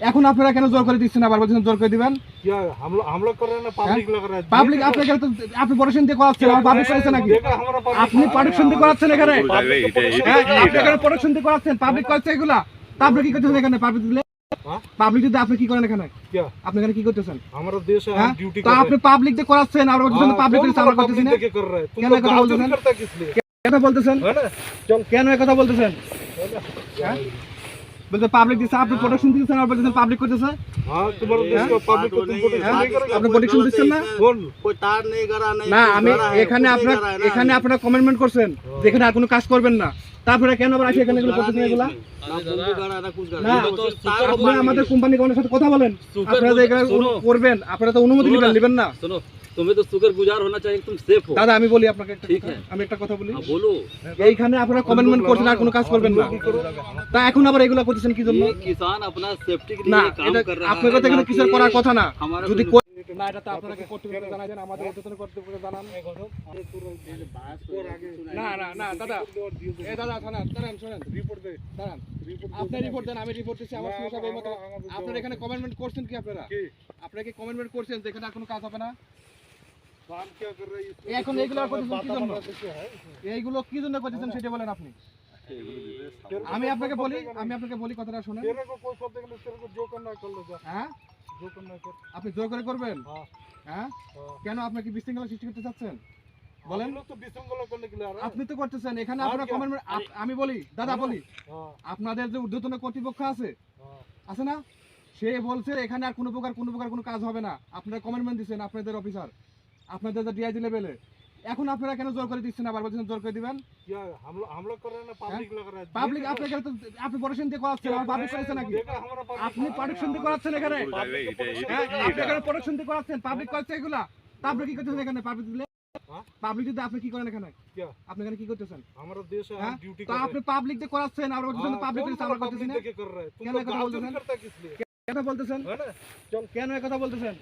এখন আপনারা কেন জোর করে দিচ্ছেন আবার বলছেন জোর করে দিবেন? হ্যাঁ? পাবলিক আপনি প্রোটেকশন দিয়ে করাচ্ছেন পাবলিক আপনি করাচ্ছেন এখানে? হ্যাঁ, আপনি দিয়ে করাচ্ছেন পাবলিক করাচ্ছে এগুলা? তারপরে কি এখানে? পাবলিক দিলে? পাবলিক যদি আপনি কি করেন এখানে? আপনি এখানে কি করতেছেন? দেশে হ্যাঁ? আপনি পাবলিক দিয়ে করাচ্ছেন আর পাবলিক করতেছি না কেন কথা বলতেছেন? কেন বলতেছেন? কেন কথা বলতেছেন? বলতে পাবলিক আপনি পাবলিক করতেছে। হ্যাঁ? আপনি না? না আমি এখানে আপনার এখানে আপনারা কমেন্টমেন্ট করছেন যেখানে আর কোনো কাজ করবেন না। তারপরে কেন আবার আসি এখানে এগুলো? করতেছেন আপনি আমাদের কোম্পানি সাথে কথা বলেন। আপনারা করবেন আপনারা তো অনুমতি নিবেন নেবেন না। तुम्हें तो शुक्र गुजार होना चाहिए कि तुम सेफ हो দাদা আমি বলি আপনাকে একটা ঠিক কথা। হ্যাঁ। আমি একটা কথা বলি हाँ, बोलो এইখানে আপনারা কমেন্টমেন্ট করছেন আর কোনো কাজ করবেন না তা এখন আবার এগুলো করতেছেন কি জন্য ये किसान अपना सेफ्टी के না लिए काम এটা कर रहा আপনার কথা है এখানে ना কিছু कि করার কথা না हमारा যদি कोई- কর- না এটা তো আপনাকে কর্তৃপক্ষকে জানাবেন আমাদের উদ্বোধন কর্তৃপক্ষকে জানান না না না দাদা এ দাদা শোনেন শোনেন শোনেন रिपोर्ट दे দাঁড়ান रिपोर्ट আপনি রিপোর্ট দেন আমি রিপোর্ট দিচ্ছি আমার না, সমস্যা এই মতো আমার- আমার- আপনারা এখানে কমেন্টমেন্ট করছেন কি আপনারা की আপনারা কি কমেন্টমেন্ট করছেন যে এখানে আর কোনো কাজ হবে না এখন এইগুলো করতেছেন কি জন্য? এইগুলো কি জন্য করতেছেন সেটা বলেন আপনি। আমি আপনাকে বলি আমি আপনাকে বলি কথাটা শুনেন। হ্যাঁ? আপনি জোর করে করবেন? হ্যাঁ।, হ্যাঁ? কেন বিশৃঙ্খলা সৃষ্টি করতে চাচ্ছেন? বলেন। আপনি তো করতেছেন। এখানে আমি বলি দাদা বলি আপনাদের যে ঊর্ধ্বতন কর্তৃপক্ষ আছে আছে না? সে বলছে এখানে আর কোনো প্রকার কোনো প্রকার কোনো কাজ হবে না। আপনারা কমেন্টমেন্ট দিচ্ছেন আপনাদের অফিসার আপনাদের ডিআইজি লেভেলে। এখন আপনারা কেন জোর করে দিচ্ছেন না? বারবার জোর করে দিবেন? হ্যাঁ? পাবলিক আপনি প্রোডাকশন দিয়ে করাচ্ছেন পাবলিক নাকি? হ্যাঁ, আপনি প্রোডাকশন করাচ্ছেন এখানে? প্রোডাকশন দিয়ে করাচ্ছেন পাবলিক এগুলা। আপনি কি পাবলিক কি করেন এখানে? আপনি এখানে কি করতেছেন? আমার ডিউটি হ্যাঁ? তো আপনি পাবলিক দিয়ে করাচ্ছেন আর পাবলিক আমরা করতেছি না? কেন কথা বলতেছেন? কেন বলতেছেন? কেন কথা বলতেছেন?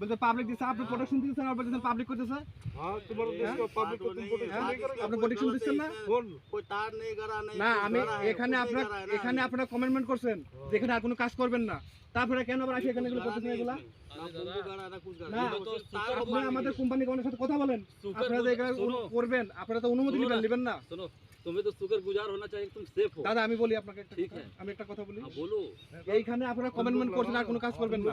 বলতে পাবলিক দিচ্ছে আপনি প্রোডাকশন দিচ্ছেন আর বলতেছেন পাবলিক করতেছে हाँ तुम्हारा देश का पब्लिक को तुम प्रोटेक्शन হ্যাঁ? नहीं करेगा আপনি প্রোডাকশন দিচ্ছেন না कौन कोई तार नहीं करा नहीं না कुछ আমি करा है, এখানে कुछ আপনার नहीं करा है ना। এখানে আপনারা কমেন্টমেন্ট করছেন যে এখানে আর কোনো কাজ করবেন না তারপরে কেন আবার আসি এখানে এগুলো করতেছেন এগুলা ना कुछ भी करा ना कुछ करा না, ये तो सिर्फ तार को আপনি बांध আমাদের दिए। কোম্পানি কোনের সাথে কথা বলেন शुक्र আপনারা যে এখানে सुनो করবেন আপনারা তো অনুমতি শোনো নেবেন না। নেবেন না सुनो तुम्हें तो शुक्र गुजार होना चाहिए कि तुम सेफ हो দাদা আমি বলি আপনাকে একটা ঠিক কথা। হ্যাঁ। আমি একটা কথা বলি हाँ बोलो এইখানে আপনারা কমেন্টমেন্ট করছেন আর কোনো কাজ করবেন না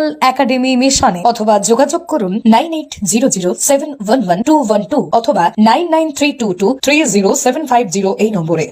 ন্যাশনাল একাডেমি মিশনে অথবা যোগাযোগ করুন nine eight zero zero seven one one two one two অথবা nine nine three two two three zero seven five zero এই নম্বরে।